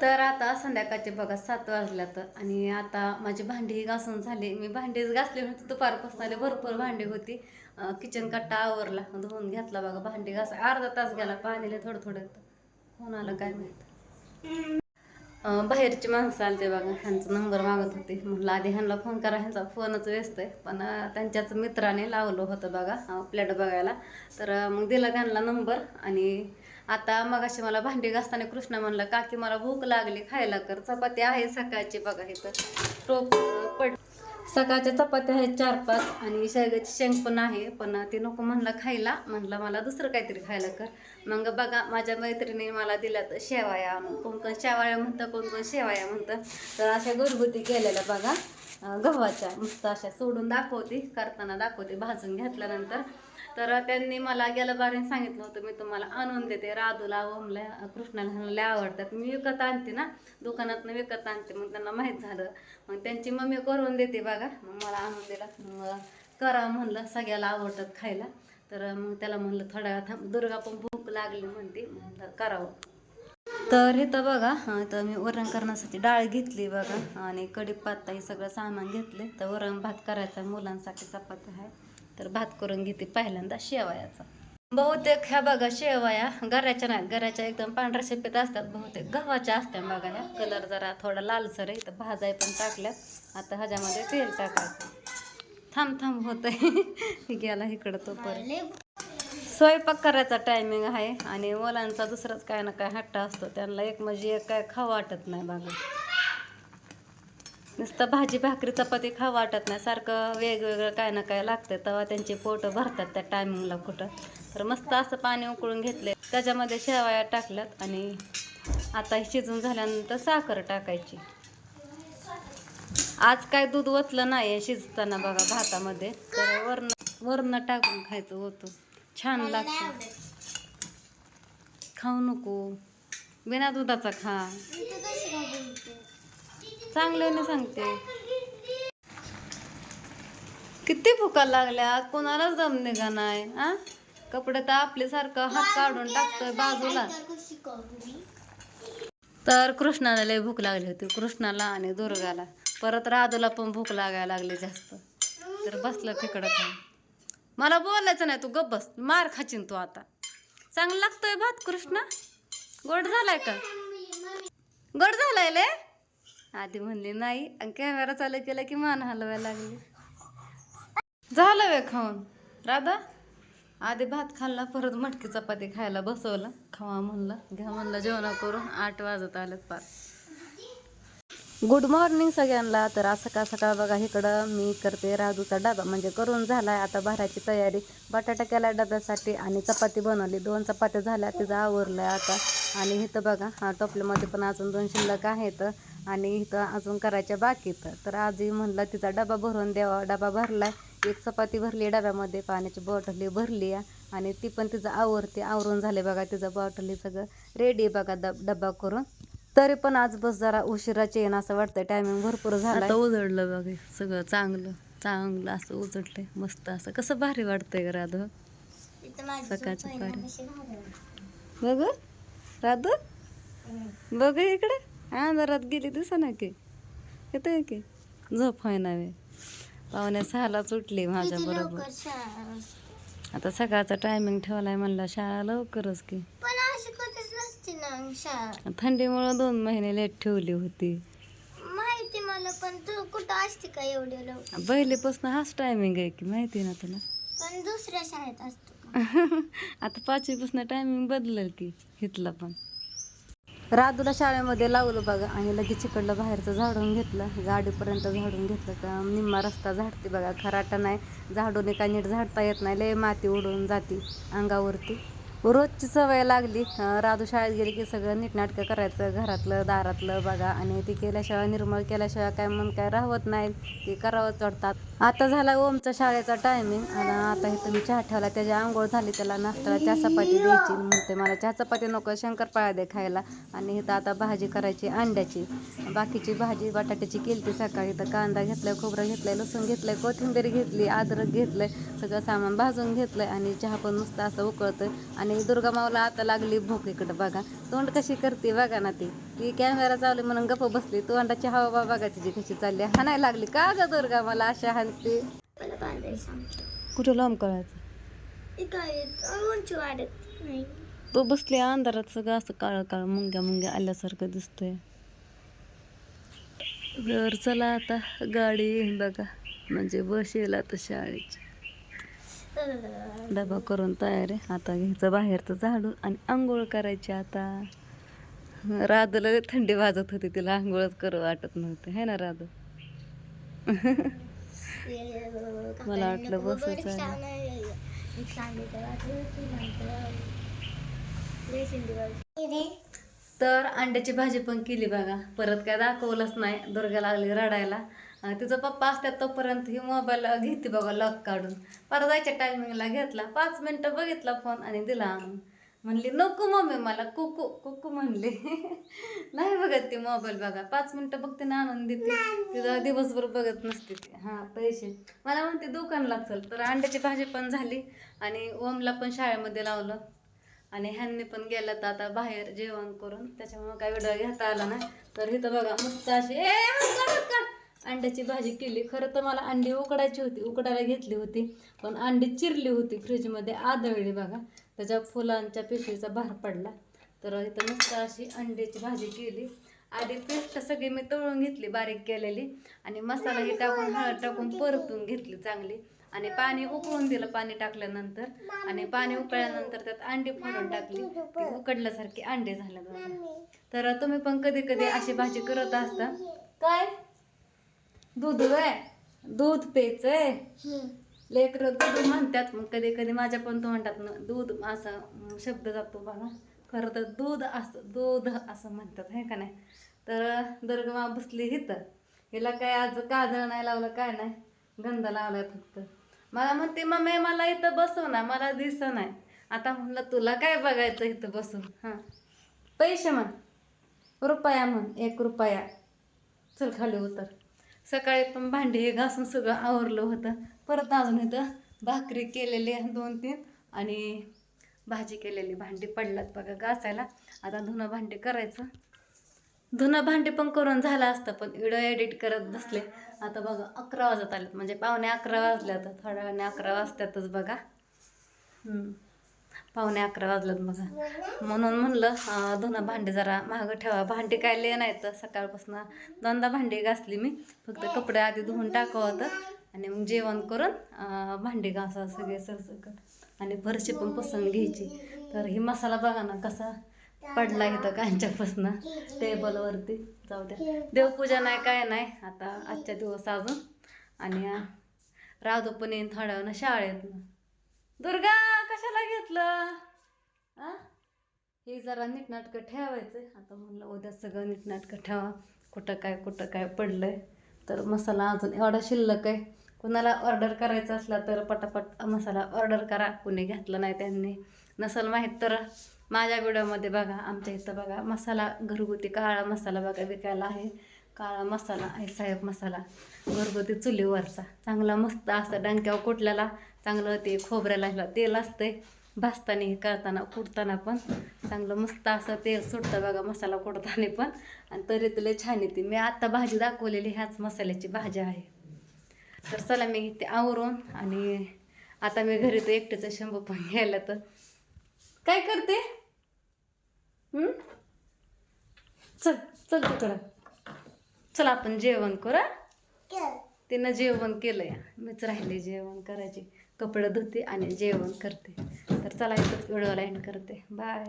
तर आता संध्याकाळचे बघा सात वाजल्यात आणि आता माझी भांडी घासून झाली. मी भांडीच घासली म्हणजे दुपारपासून आले. भरपूर भांडी होती. किचन कट्टा आवरला धुवून घेतला बघा. भांडी घास अर्धा तास गेला पाणीला थोडं थोडं. होऊन आलं काय माहीत? बाहेरची माणसं आलते बघा. ह्यांचा नंबर मागत होते. म्हटलं आधी ह्यांना फोन करा. ह्यांचा फोनच व्यस्त आहे. पण त्यांच्याच मित्राने लावलं होतं बघा प्लॅट बघायला. तर मग दिला त्यांना नंबर आणि आता मग अशी मला भांडी घासताना कृष्ण म्हणला काकी मला भूक लागली खायला कर चपाती आहे सकाळची बघा इथं टोप पड. सकाळच्या चपात्या आहेत चार पाच आणि शेगाची शेंग पण आहे पण ते नको म्हणलं खायला. म्हणलं मला दुसरं काहीतरी खायला कर. मग बघा माझ्या मैत्रिणी मला दिल्यात शेवाया आणून. कोण कोण शेवाया म्हणतं कोण कोण शेवाया म्हणतं. तर अशा घरगुती केलेल्या बघा. गव्हाच्या मस्त अशा सोडून दाखवते करताना दाखवते भाजून घेतल्यानंतर. तर त्यांनी मला गेल्या बारीने सांगितलं होतं मी तुम्हाला आणून देते राधूला ओमला कृष्णाला लय आवडतात. मी विकत आणते ना दुकानातनं विकत आणते. मग त्यांना माहीत झालं. मग त्यांची मम्मी करून देते बघा. मग मला आणून दिला. मग करा म्हणलं सगळ्याला आवडतात खायला. तर मग त्याला म्हणलं थोड्या वेळा थांब दुर्गा पण भूक लागली म्हणते. म्हणलं करावं. तर इथं बघा तर इथं मी वरण करण्यासाठी डाळ घेतली बघा आणि कढीपत्ता हे सगळं सामान घेतले. तर वरण भात करायचा मुलांसाठी चपाती आहे. तर भात करून घेते पहिल्यांदा शेवयाचा. बहुतेक ह्या बघा शेवया गऱ्याच्या नाहीत गऱ्याच्या एकदम पांढऱ्या शेपेत असतात. बहुतेक गव्हाच्या असतात बघा ह्या. कलर जरा थोडा लालसर आहे तर भाजाय पण टाकल्यात. आता ह्याच्यामध्ये तेल टाकायचं. थांब थांब आहे गेला इकडं तो परत स्वयंपाक करायचा टायमिंग आहे आणि मुलांचा दुसराच काय ना काय हट्टा असतो. त्यांना एक म्हणजे एक काय खाऊ वाटत नाही बघा नुसतं भाजी भाकरी चपाती खाऊ वाटत नाही. सारखं वेगवेगळं काय ना काय लागतं तेव्हा त्यांचे पोटं भरतात त्या टायमिंगला कुठं. तर मस्त असं पाणी उकळून घेतले त्याच्यामध्ये शेवया टाकल्यात आणि आता शिजून झाल्यानंतर साखर टाकायची. आज काय दूध ओतलं नाही शिजताना बघा भातामध्ये. तर वरण वरण टाकून खायचं होतं. छान लागतं. खाऊ नको. बिना दुधाचा खा. चांगल्याने सांगते. किती भुका लागल्या कोणालाच दम निघा नाही आ? कपडे तर आपले सारखं हात काढून टाकतोय बाजूला. तर कृष्णाला लय भूक लागली होती कृष्णाला आणि दुर्गाला. परत राधूला पण भूक लागायला लागली जास्त. तर बसलं तिकडं खाऊन. मला बोलायचं नाही तू गप बस. मार खाचीन तू आता. चांगला लागतोय भात कृष्णा? गोड झालाय का? गोड झालाय ले आधी म्हणली नाही आणि कॅमेरा चालू केला की मान हलवायला लागली. झालं वे खाऊन? राधा? आधी भात खाल्ला परत मटकी चपाती खायला बसवलं. खावा म्हणलं घ्या म्हणलं जेवण करून आठ वाजत आलेत पार. गुड मॉर्निंग सगळ्यांना. तर आज सकाळ सकाळ बघा इकडं मी करते राजूचा डबा. म्हणजे करून झालाय आता भरायची तयारी. बटाटा केला डब्यासाठी आणि चपाती बनवली. दोन चपात्या झाल्या तिचं आवरलं आता. आणि इथं बघा हा टोपल्यामध्ये पण अजून दोन शिल्लक आहेत आणि इथं अजून करायच्या बाकीत तर आजी म्हणलं तिचा डबा भरून द्यावा. डबा भरला एक चपाती भरली डब्यामध्ये पाण्याची बॉटली भरली आहे. आणि ती पण तिचं आवरते. आवरून झाले बघा तिचं बॉटली सगळं रेडी आहे बघा डब डबा करून. तरी पण आज बस जरा उशिराची येईन असं वाटतंय. टायमिंग भरपूर झाला आता उजळलं बघा सगळं चांगलं चांगलं असं उजळलंय मस्त असं. कसं भारी वाटतंय राधू. सकाळच्या पारी. बघ राधू. बघ इकडे. अंधारात गेली दिसा ना की. येतोय की? झोप आहे नव्हे पाहुणे सहालाच उठली माझ्या बरोबर. आता सकाळचा टायमिंग ठेवलाय म्हणलं शाळा लवकरच की. नसते ना शाळा थंडीमुळं दोन महिने लेट ठेवली होती. माहिती मला पण तू कुठं असते का एवढे पहिलीपासून हाच टायमिंग आहे की माहिती ना तुला. पण दुसऱ्या शाळेत असतो का? आता पाचवीपासून टायमिंग बदलेल की इथला पण. राधूला शाळेमध्ये लावलं बघा आणि लगेच इकडलं बाहेरचं झाडून घेतलं. गाडीपर्यंत झाडून घेतलं का निम्मा रस्ता झाडते बघा. खराटा नाही झाडून का नीट झाडता येत नाही लय माती उडून जाते अंगावरती. रोजची सवय लागली. राधू शाळेत गेली की सगळं नीटनाटकं करायचं घरातलं दारातलं बघा. आणि ती केल्याशिवाय निर्मळ केल्याशिवाय काय मन काय राहत नाही. ते करावंच वाटतात. आता झाला ओमचा शाळेचा टायमिंग आणि आता इथं मी चहा ठेवला त्याची आंघोळ झाली त्याला नाश्त्याला चहा चपाती द्यायची म्हणते मला. चहा चपाती नको शंकरपाळ्या दे खायला. आणि इथं आता भाजी करायची अंड्याची. बाकीची भाजी बटाट्याची केली सकाळी. इथं कांदा घेतलाय खोबरं घेतलंय लसूण घेतलंय कोथिंबीर घेतली अद्रक घेतलंय सगळं सामान भाजून घेतलंय आणि चहा पण मस्त असं उकळतोय. आणि दुर्गा माऊला आता लागली भूक इकडं बघा. तोंड कशी करते बघा ना ती. ती कॅमेरा चालू म्हणून गप्प बसली. तू अंडाची हवा बघा तिची कशी चालली. हाणायला लागली. का ग दुर्गा मला अशा हाणते? मला बांधायला सांगतो कुठं लांब कळायचं वाढत नाही. तो बसली अंधारात सगळं असं काळ काळ मुंग्या मुंग्या आल्यासारखं दिसतंय. जर चला आता गाडी येईन बघा. म्हणजे बस येईल आता शाळेची. डबा करून तयार आहे. आता घ्यायचं बाहेरचं झाडून आणि आंघोळ करायची आता. राधूला थंडी वाजत होती तिला आंघोळच करू वाटत नव्हते. है ना राधू? मला वाटलं बसच तर अंड्याची भाजी पण केली बघा. परत काय दाखवलंच नाही. दुर्गा लागली रडायला. तिचा पप्पा असतात तोपर्यंत ही मोबाईल घेते बघा लॉक काढून. परत जायच्या टायमिंगला घेतला. पाच मिनटं बघितला फोन आणि दिला. आणून म्हणली नको मम्मी मला कोको कोको म्हणले. नाही बघत ती मोबाईल बघा. पाच मिनटं बघते ना आनंद. देते दिवसभर बघत नसते ती. हां पैसे. मला म्हणते दुकानला चल. तर अंड्याची भाजी पण झाली आणि ओमला पण शाळेमध्ये लावलं. आणि ह्यांनी पण गेलं तर आता बाहेर जेवण करून. त्याच्यामुळे काय व्हिडिओ घेता आला नाही. तर इथं बघा मस्त अशी ए अंड्याची भाजी केली. खरं तर मला अंडी उकडायची होती. उकडायला घेतली होती. पण अंडी चिरली होती फ्रीजमध्ये आदळली बघा. त्याच्या फुलांच्या पिशवीचा भार पडला. तर इथं मस्त अशी अंड्याची भाजी केली. आधी पेस्ट सगळी मी तळून घेतली बारीक केलेली. आणि मसाला हे टाकून हळद टाकून परतून घेतली चांगली. आणि पाणी उकळून दिलं पाणी टाकल्यानंतर. आणि पाणी उकळल्यानंतर त्यात अंडी फोडून टाकली. उकडल्यासारखे उकडल्यासारखी अंडे झाले तर तुम्ही पण कधी कधी अशी भाजी करत असता. काय? दूध आहे दूध प्यायचंय? लेकरं दूध म्हणतात. मग कधी कधी माझ्या पण तो म्हणतात ना दूध असा शब्द जातो बघा. खरं तर दूध असं दूध असं म्हणतात हे का नाही? तर दुर्गमा बसली इथं हिला काय आज काजळ नाही लावलं काय नाही? गंध लावलाय फक्त. मला म्हणते मम्मी मला इथं बसव ना मला दिस नाही. आता म्हणलं तुला काय बघायचं इथं बसून? हां. पैसे म्हण. रुपया म्हण एक रुपया. चल खाली उतर. सकाळी पण भांडी हे घासून सगळं आवरलं होतं. परत अजून इथं भाकरी केलेली दोन तीन आणि भाजी केलेली. भांडी पडल्यात बघा घासायला. आता धुणं भांडी करायचं. धुणं भांडी पण करून झालं असतं पण व्हिडिओ एडिट करत बसले. आता बघा अकरा वाजत आलेत. म्हणजे पावणे अकरा वाजले आता थोड्या वेळाने अकरा वाजतातच बघा. पाहुणे अकरा वाजलेत बघा. म्हणून म्हणलं अं, धुणं भांडी जरा महागं ठेवा. भांडी काय ले नाही तर सकाळपासून दोनदा भांडी घासली मी. फक्त कपडे आधी धुवून टाकावं होतं. आणि मग जेवण करून भांडे भांडी घासा सगळे सरसकट. आणि फरशी पण पसंत घ्यायची. तर ही मसाला बघा ना कसा पडला इथं कांच्यापासून. टेबलवरती. जाऊ द्या. देवपूजा नाही काय नाही. आता आजच्या दिवस अजून. आणि अं, राधू पण येईन थोड्या शाळेत शाळेतनं. दुर्गा! म्हटलं आ? हे जरा नीटनाटकं ठेवायचं आता म्हणलं उद्या सगळं नीटनाटकं ठेवा. कुठं काय कुठं काय पडलं आहे तर मसाला अजून एवढा शिल्लक आहे. कुणाला ऑर्डर करायचं असला तर पटापट मसाला ऑर्डर करा. कुणी घेतला नाही त्यांनी. नसल माहीत तर माझ्या व्हिडिओमध्ये बघा आमच्या इथं बघा मसाला घरगुती काळा मसाला बघा विकायला आहे. काळा मसाला आहे साहेब मसाला. घरगुती चुलीवरचा. चांगला मस्त असं डंक्यावर कुटल्याला चांगलं ते खोबऱ्याला ह्याला तेल असतंय. भाजताना हे करताना कुटताना पण. चांगलं मस्त असं तेल सुटतं बघा मसाला कुटताना पण. आणि तरी तुला छान येते. मी आत्ता भाजी दाखवलेली ह्याच मसाल्याची भाजी आहे. तर चला मी ते आवरून आणि आता मी घरी तर एकटेचं शंभू पण घ्यायला तर. काय करते? चल चल तिकडं. चल आपण जेवण करू? तिनं जेवण केलंय. मीच राहिले जेवण करायचे. कपडे धुते आणि जेवण करते. तर चला इथंच व्हिडिओला एंड करते. बाय